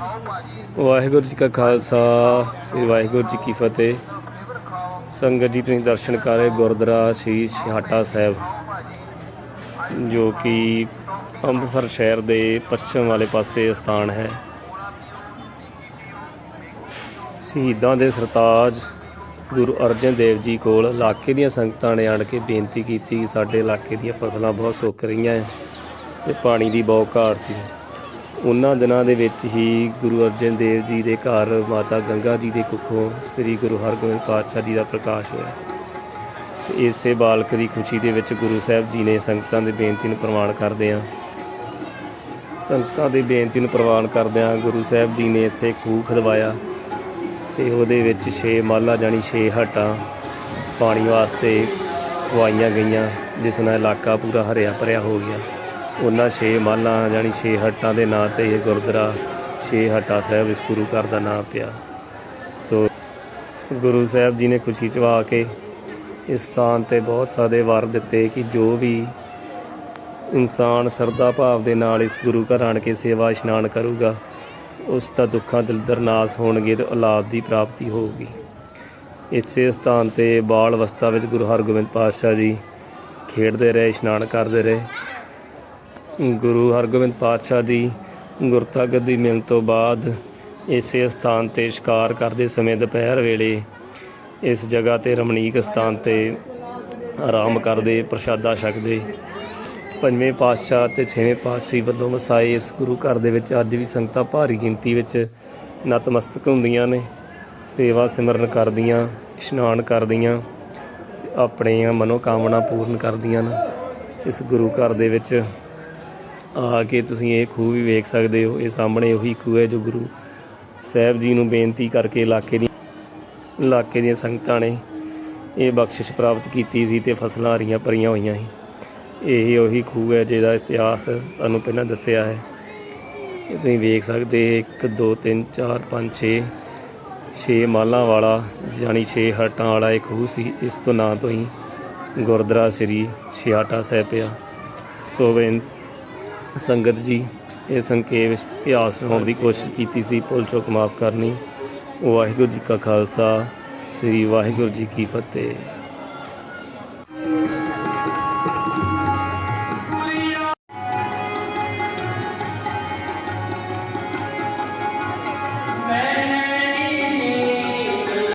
ਵਾਹਿਗੁਰੂ ਜੀ ਕਾ ਖਾਲਸਾ, ਸ੍ਰੀ ਵਾਹਿਗੁਰੂ ਜੀ ਕੀ ਫਤਿਹ। ਸੰਗਤ ਜੀ, ਤੁਸੀਂ ਦਰਸ਼ਨ ਕਰ ਰਹੇ ਗੁਰਦੁਆਰਾ ਸ਼੍ਰੀ ਛਹਾਟਾ ਸਾਹਿਬ, ਜੋ ਕਿ ਅੰਮ੍ਰਿਤਸਰ ਸ਼ਹਿਰ ਦੇ ਪੱਛਮ ਵਾਲੇ ਪਾਸੇ ਸਥਾਨ ਹੈ। ਸ਼ਹੀਦਾਂ ਦੇ ਸਰਤਾਜ ਗੁਰੂ ਅਰਜਨ ਦੇਵ ਜੀ ਕੋਲ ਇਲਾਕੇ ਦੀਆਂ ਸੰਗਤਾਂ ਨੇ ਆਣ ਕੇ ਬੇਨਤੀ ਕੀਤੀ ਕਿ ਸਾਡੇ ਇਲਾਕੇ ਦੀਆਂ ਫਸਲਾਂ ਬਹੁਤ ਸੁੱਕ ਰਹੀਆਂ ਹੈ ਤੇ ਪਾਣੀ ਦੀ ਬਹੁਤ ਘਾਟ ਸੀ। ਉਹਨਾਂ ਦਿਨਾਂ ਦੇ ਵਿੱਚ ਹੀ ਗੁਰੂ ਅਰਜਨ ਦੇਵ ਜੀ ਦੇ ਘਰ ਮਾਤਾ ਗੰਗਾ ਜੀ ਦੇ ਕੁੱਖੋਂ ਸ੍ਰੀ ਗੁਰੂ ਹਰਗੋਬਿੰਦ ਪਾਤਸ਼ਾਹ ਜੀ ਦਾ ਪ੍ਰਕਾਸ਼ ਹੋਇਆ। ਇਸੇ ਬਾਲਕ ਦੀ ਖੁਸ਼ੀ ਦੇ ਵਿੱਚ ਗੁਰੂ ਸਾਹਿਬ ਜੀ ਨੇ ਸੰਗਤਾਂ ਦੀ ਬੇਨਤੀ ਨੂੰ ਪ੍ਰਵਾਨ ਕਰਦੇ ਆ ਸੰਗਤਾਂ ਦੀ ਬੇਨਤੀ ਨੂੰ ਪ੍ਰਵਾਨ ਕਰਦਿਆਂ ਗੁਰੂ ਸਾਹਿਬ ਜੀ ਨੇ ਇੱਥੇ ਖੂਹ ਖਦਵਾਇਆ ਤੇ ਉਹਦੇ ਵਿੱਚ 6 ਮਾਲਾ ਜਾਣੀ 6 ਹਟਾਂ ਪਾਣੀ ਵਾਸਤੇ ਪਵਾਈਆਂ ਗਈਆਂ, ਜਿਸ ਨਾਲ ਇਲਾਕਾ ਪੂਰਾ ਹਰਿਆ ਭਰਿਆ ਹੋ ਗਿਆ। ਉਹਨਾਂ ਛੇ ਮਾਲਾਂ ਜਾਣੀ ਛੇ ਹੱਟਾਂ ਦੇ ਨਾਂ ਤੇ ਇਹ ਗੁਰਦੁਆਰਾ 6 ਹਟਾ ਸਾਹਿਬ ਇਸ ਗੁਰੂ ਘਰ ਦਾ ਨਾਮ ਪਿਆ। ਸੋ ਗੁਰੂ ਸਾਹਿਬ ਜੀ ਨੇ ਖੁਸ਼ੀ ਚਵਾ ਕੇ ਇਸ ਸਥਾਨ ਤੇ ਬਹੁਤ ਸਾਰੇ ਵਾਰ ਦਿੱਤੇ ਕਿ ਜੋ ਵੀ ਇਨਸਾਨ ਸਰਦਾ ਭਾਵ ਦੇ ਨਾਲ ਇਸ ਗੁਰੂ ਘਰ ਆਣ ਕੇ ਸੇਵਾ ਇਸ਼ਨਾਨ ਕਰੂਗਾ, ਉਸ ਦਾ ਦੁੱਖਾਂ ਦਲਦਰ ਨਾਸ ਹੋਣਗੇ ਤੇ ਔਲਾਦ ਦੀ ਪ੍ਰਾਪਤੀ ਹੋਊਗੀ। ਇਸੇ ਸਥਾਨ ਤੇ ਬਾਲ ਅਵਸਥਾ ਵਿੱਚ ਗੁਰੂ ਹਰਗੋਬਿੰਦ ਪਾਤਸ਼ਾਹ ਜੀ ਖੇਡਦੇ ਰਹੇ, ਇਸ਼ਨਾਨ ਕਰਦੇ ਰਹੇ। ਗੁਰੂ ਹਰਗੋਬਿੰਦ ਪਾਤਸ਼ਾਹ ਜੀ ਗੁਰਤਾ ਦੀ ਮਿਲਣ ਤੋਂ ਬਾਅਦ ਇਸੇ ਸਥਾਨ ਤੇ ਸ਼ਿਕਾਰ ਕਰਦੇ ਸਮੇਂ ਦੁਪਹਿਰ ਵੇਲੇ ਇਸ ਜਗ੍ਹਾ ਤੇ ਰਮਣੀਕ ਸਥਾਨ ਤੇ ਆਰਾਮ ਕਰਦੇ, ਪ੍ਰਸ਼ਾਦਾ ਛਕਦੇ। ਪੰਜਵੇਂ ਪਾਤਸ਼ਾਹ ਤੇ ਛੇਵੇਂ ਪਾਤਸ਼ਾਹ ਵੱਲੋਂ ਵਸਾਏ ਇਸ ਗੁਰੂ ਘਰ ਦੇ ਵਿੱਚ ਅੱਜ ਵੀ ਸੰਗਤਾਂ ਭਾਰੀ ਗਿਣਤੀ ਵਿੱਚ ਨਤਮਸਤਕ ਹੁੰਦੀਆਂ ਨੇ। ਸੇਵਾ ਸਿਮਰਨ ਕਰਦੀਆਂ, ਇਸ਼ਨਾਨ ਕਰਦੀਆਂ, ਤੇ ਆਪਣੀਆਂ ਮਨੋਕਾਮਨਾ ਪੂਰਨ ਕਰਦੀਆਂ ਨੇ। ਇਸ ਗੁਰੂ ਘਰ ਦੇ ਵਿੱਚ ਆ ਕੇ ਤੁਸੀਂ ਇਹ ਖੂਹ ਵੀ ਵੇਖ ਸਕਦੇ ਹੋ, ਇਹ ਸਾਹਮਣੇ ਉਹੀ ਖੂਹ ਹੈ ਜੋ ਗੁਰੂ ਸਾਹਿਬ ਜੀ ਨੂੰ ਬੇਨਤੀ ਕਰਕੇ ਇਲਾਕੇ ਦੀ ਇਲਾਕੇ ਦੀਆਂ ਸੰਗਤਾਂ ਨੇ ਇਹ ਬਖਸ਼ਿਸ਼ ਪ੍ਰਾਪਤ ਕੀਤੀ ਸੀ ਤੇ ਫਸਲਾਂ ਹਰੀਆਂ ਭਰੀਆਂ ਹੋਈਆਂ ਸੀ। ਇਹ ਉਹੀ ਖੂਹ ਹੈ ਜਿਹਦਾ ਇਤਿਹਾਸ ਤੁਹਾਨੂੰ ਪਹਿਲਾਂ ਦੱਸਿਆ ਹੈ। ਇਹ ਤੁਸੀਂ ਵੇਖ ਸਕਦੇ 1 2 3 4 5 6 6 ਮਾਲਾਂ ਵਾਲਾ ਜਾਨੀ 6 ਹਟਾਂ ਵਾਲਾ ਇਹ ਖੂਹ ਸੀ। ਇਸ ਤੋਂ ਨਾਂ ਤੋਂ ਹੀ ਗੁਰਦੁਆਰਾ ਸ੍ਰੀ ਛਿਆਟਾ ਸਾਹਿਬ ਪਿਆ। ਸੋ ਬੇਨ ਸੰਗਤ ਜੀ, ਇਹ ਸੰਖੇਪ ਇਤਿਹਾਸ ਹੋਣ ਦੀ ਕੋਸ਼ਿਸ਼ ਕੀਤੀ ਸੀ, ਭੁੱਲ ਚੁੱਕ ਮਾਫ ਕਰਨੀ। ਵਾਹਿਗੁਰੂ ਜੀ ਕਾ ਖਾਲਸਾ, ਸ੍ਰੀ ਵਾਹਿਗੁਰੂ ਜੀ ਕੀ ਫਤਿਹ।